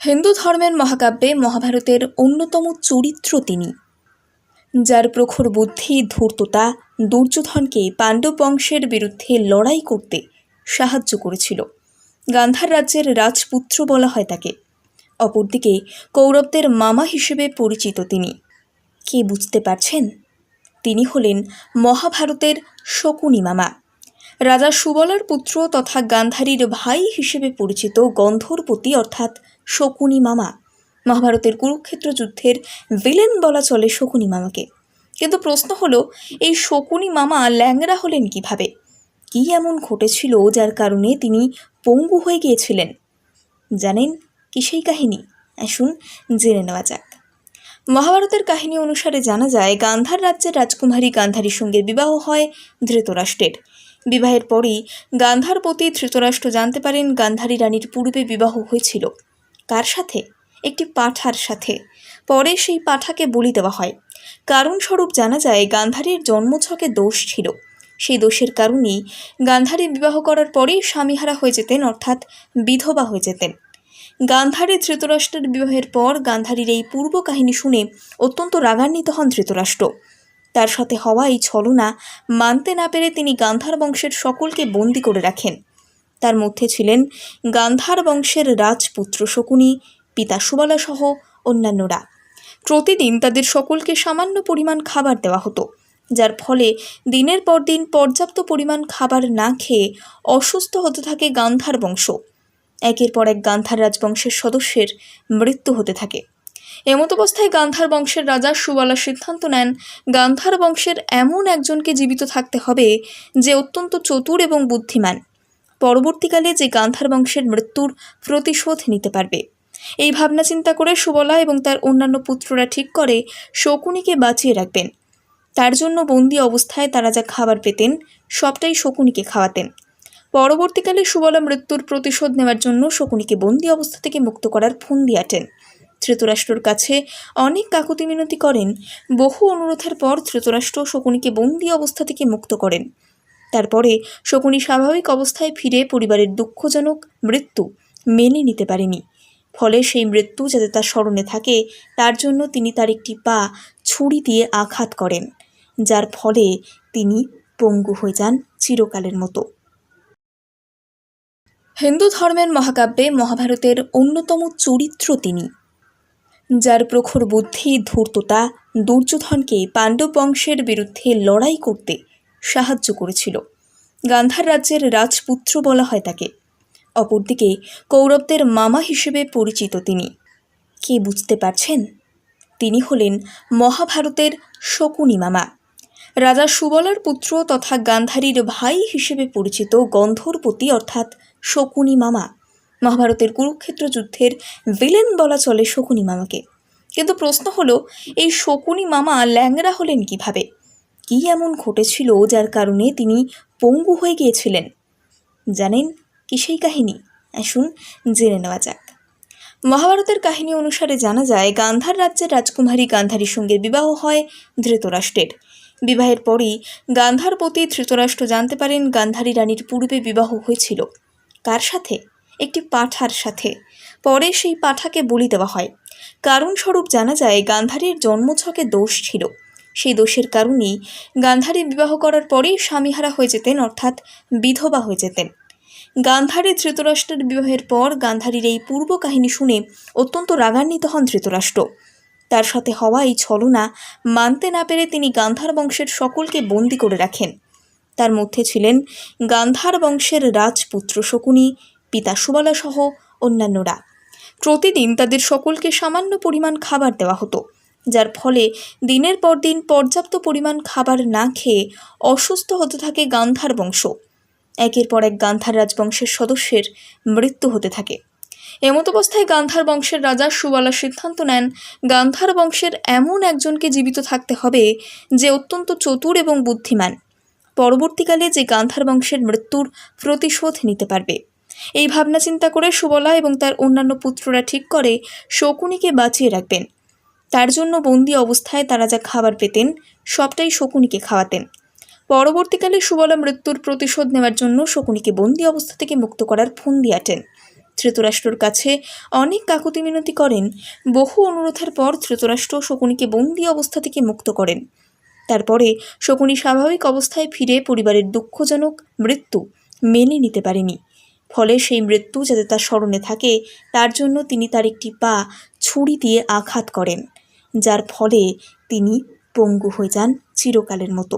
হিন্দু ধর্মের মহাকাব্যে মহাভারতের অন্যতম চরিত্র তিনি, যার প্রখর বুদ্ধি, ধূর্ততা, দুর্যোধনকে পাণ্ডব বংশের বিরুদ্ধে লড়াই করতে সাহায্য করেছিল। গান্ধার রাজ্যের রাজপুত্র বলা হয় তাকে। অপরদিকে কৌরবদের মামা হিসেবে পরিচিত তিনি। কে বুঝতে পারছেন? তিনি হলেন মহাভারতের শকুনি মামা। রাজা সুবলার পুত্র তথা গান্ধারীর ভাই হিসেবে পরিচিত গন্ধর্পতি অর্থাৎ শকুনি মামা। মহাভারতের কুরুক্ষেত্র যুদ্ধের ভিলেন বলা চলে শকুনি মামাকে। কিন্তু প্রশ্ন হলো, এই শকুনি মামা ল্যাংরা হলেন কীভাবে? কী এমন ঘটেছিল যার কারণে তিনি পঙ্গু হয়ে গিয়েছিলেন? জানেন কি সেই কাহিনী? আসুন জেনে নেওয়া যাক। মহাভারতের কাহিনী অনুসারে জানা যায়, গান্ধার রাজ্যের রাজকুমারী গান্ধারীর সঙ্গে বিবাহ হয় ধৃতরাষ্ট্রের। বিবাহের পরেই গান্ধার প্রতি ধৃতরাষ্ট্র জানতে পারেন গান্ধারী রানীর পূর্বে বিবাহ হয়েছিল। কার সাথে? একটি পাঠার সাথে। পরে সেই পাঠাকে বলি দেওয়া হয়। কারণস্বরূপ জানা যায়, গান্ধারীর জন্মছকে দোষ ছিল। সেই দোষের কারণেই গান্ধারী বিবাহ করার পরেই স্বামীহারা হয়ে যেতেন, অর্থাৎ বিধবা হয়ে যেতেন। গান্ধারী ধৃতরাষ্ট্রের বিবাহের পর গান্ধারীর এই পূর্ব কাহিনী শুনে অত্যন্ত রাগান্বিত হন ধৃতরাষ্ট্র। তার সাথে হওয়া এই ছলনা মানতে না পেরে তিনি গান্ধার বংশের সকলকে বন্দি করে রাখেন। তার মধ্যে ছিলেন গান্ধার বংশের রাজপুত্র শকুনি, পিতা সুবালা সহ অন্যান্যরা। প্রতিদিন তাদের সকলকে সামান্য পরিমাণ খাবার দেওয়া হতো, যার ফলে দিনের পর দিন পর্যাপ্ত পরিমাণ খাবার না খেয়ে অসুস্থ হতে থাকে গান্ধার বংশ। একের পর এক গান্ধার রাজবংশের সদস্যের মৃত্যু হতে থাকে। এমত অবস্থায় গান্ধার বংশের রাজা সুবালা সিদ্ধান্ত নেন, গান্ধার বংশের এমন একজনকে জীবিত থাকতে হবে যে অত্যন্ত চতুর এবং বুদ্ধিমান। পরবর্তীকালে যে গান্ধার বংশের মৃত্যুর প্রতিশোধ নিতে পারবে। এই ভাবনা চিন্তা করে সুবলা এবং তার অন্যান্য পুত্ররা ঠিক করে শকুনিকে বাঁচিয়ে রাখবেন। তার জন্য বন্দি অবস্থায় তারা যা খাবার পেতেন, সবটাই শকুনিকে খাওয়াতেন। পরবর্তীকালে সুবলা মৃত্যুর প্রতিশোধ নেওয়ার জন্য শকুনিকে বন্দি অবস্থা থেকে মুক্ত করার ফন্দি আটেন। ধৃতরাষ্ট্রর কাছে অনেক কাকুতি মিনতি করেন। বহু অনুরোধের পর ধৃতরাষ্ট্র শকুনিকে বন্দি অবস্থা থেকে মুক্ত করেন। তারপরে শকুনি স্বাভাবিক অবস্থায় ফিরে পরিবারের দুঃখজনক মৃত্যু মেনে নিতে পারেনি। ফলে সেই মৃত্যু যাতে তার স্মরণে থাকে, তার জন্য তিনি তার একটি পা ছুরি দিয়ে আঘাত করেন, যার ফলে তিনি পঙ্গু হয়ে যান চিরকালের মতো। হিন্দু ধর্মের মহাকাব্যে মহাভারতের অন্যতম চরিত্র তিনি, যার প্রখর বুদ্ধি, ধূর্ততা, দুর্যোধনকে পাণ্ডব বংশের বিরুদ্ধে লড়াই করতে সাহায্য করেছিল। গান্ধার রাজ্যের রাজপুত্র বলা হয় তাকে। অপরদিকে কৌরবদের মামা হিসেবে পরিচিত তিনি। কে বুঝতে পারছেন? তিনি হলেন মহাভারতের শকুনি মামা। রাজা সুবলার পুত্র তথা গান্ধারীর ভাই হিসেবে পরিচিত গন্ধর্পতি অর্থাৎ শকুনি মামা। মহাভারতের কুরুক্ষেত্র যুদ্ধের ভিলেন বলা চলে শকুনি মামাকে। কিন্তু প্রশ্ন হলো, এই শকুনি মামা ল্যাংরা হলেন কীভাবে? কী এমন ঘটেছিল যার কারণে তিনি পঙ্গু হয়ে গিয়েছিলেন? জানেন কি সেই কাহিনী? আসুন জেনে নেওয়া যাক। মহাভারতের কাহিনী অনুসারে জানা যায়, গান্ধার রাজ্যের রাজকুমারী গান্ধারীর সঙ্গে বিবাহ হয় ধৃতরাষ্ট্রের। বিবাহের পরেই গান্ধার প্রতি ধৃতরাষ্ট্র জানতে পারেন গান্ধারী রানীর পূর্বে বিবাহ হয়েছিল। কার সাথে? একটি পাঠার সাথে। পরে সেই পাঠাকে বলি দেওয়া হয়। কারণস্বরূপ জানা যায়, গান্ধারীর জন্মছকে দোষ ছিল। সেই দোষের কারণেই গান্ধারী বিবাহ করার পরেই স্বামীহারা হয়ে যেতেন, অর্থাৎ বিধবা হয়ে যেতেন। গান্ধারী ধৃতরাষ্ট্রের বিবাহের পর গান্ধারীর এই পূর্ব কাহিনী শুনে অত্যন্ত রাগান্বিত হন ধৃতরাষ্ট্র। তার সাথে হওয়া এই ছলনা মানতে না পেরে তিনি গান্ধার বংশের সকলকে বন্দি করে রাখেন। তার মধ্যে ছিলেন গান্ধার বংশের রাজপুত্র শকুনি, পিতা সুবালাসহ অন্যান্যরা। প্রতিদিন তাদের সকলকে সামান্য পরিমাণ খাবার দেওয়া হতো। যার ফলে দিনের পর দিন পর্যাপ্ত পরিমাণ খাবার না খেয়ে অসুস্থ হতে থাকে গান্ধার বংশ। একের পর এক গান্ধার রাজবংশের সদস্যের মৃত্যু হতে থাকে। এমত অবস্থায় গান্ধার বংশের রাজা সুবালা সিদ্ধান্ত নেন, গান্ধার বংশের এমন একজনকে জীবিত থাকতে হবে যে অত্যন্ত চতুর এবং বুদ্ধিমান। পরবর্তীকালে যে গান্ধার বংশের মৃত্যুর প্রতিশোধ নিতে পারবে। এই ভাবনা চিন্তা করে সুবলা এবং তার অন্যান্য পুত্ররা ঠিক করে শকুনিকে বাঁচিয়ে রাখবেন। তার জন্য বন্দি অবস্থায় তারা যা খাবার পেতেন, সবটাই শকুনিকে খাওয়াতেন। পরবর্তীকালে সুবলা মৃত্যুর প্রতিশোধ নেওয়ার জন্য শকুনিকে বন্দি অবস্থা থেকে মুক্ত করার ফোন আটেন। ধৃতরাষ্ট্রর কাছে অনেক কাকুতি মিনতি করেন। বহু অনুরোধের পর ধৃতরাষ্ট্র শকুনিকে বন্দি অবস্থা থেকে মুক্ত করেন। তারপরে শকুনি স্বাভাবিক অবস্থায় ফিরে পরিবারের দুঃখজনক মৃত্যু মেনে নিতে পারেনি। ফলে সেই মৃত্যু যাতে তার স্মরণে থাকে, তার জন্য তিনি তার একটি পা ছুরি দিয়ে আঘাত করেন। যার ফলে তিনি পঙ্গু হয়ে যান চিরকালের মতো।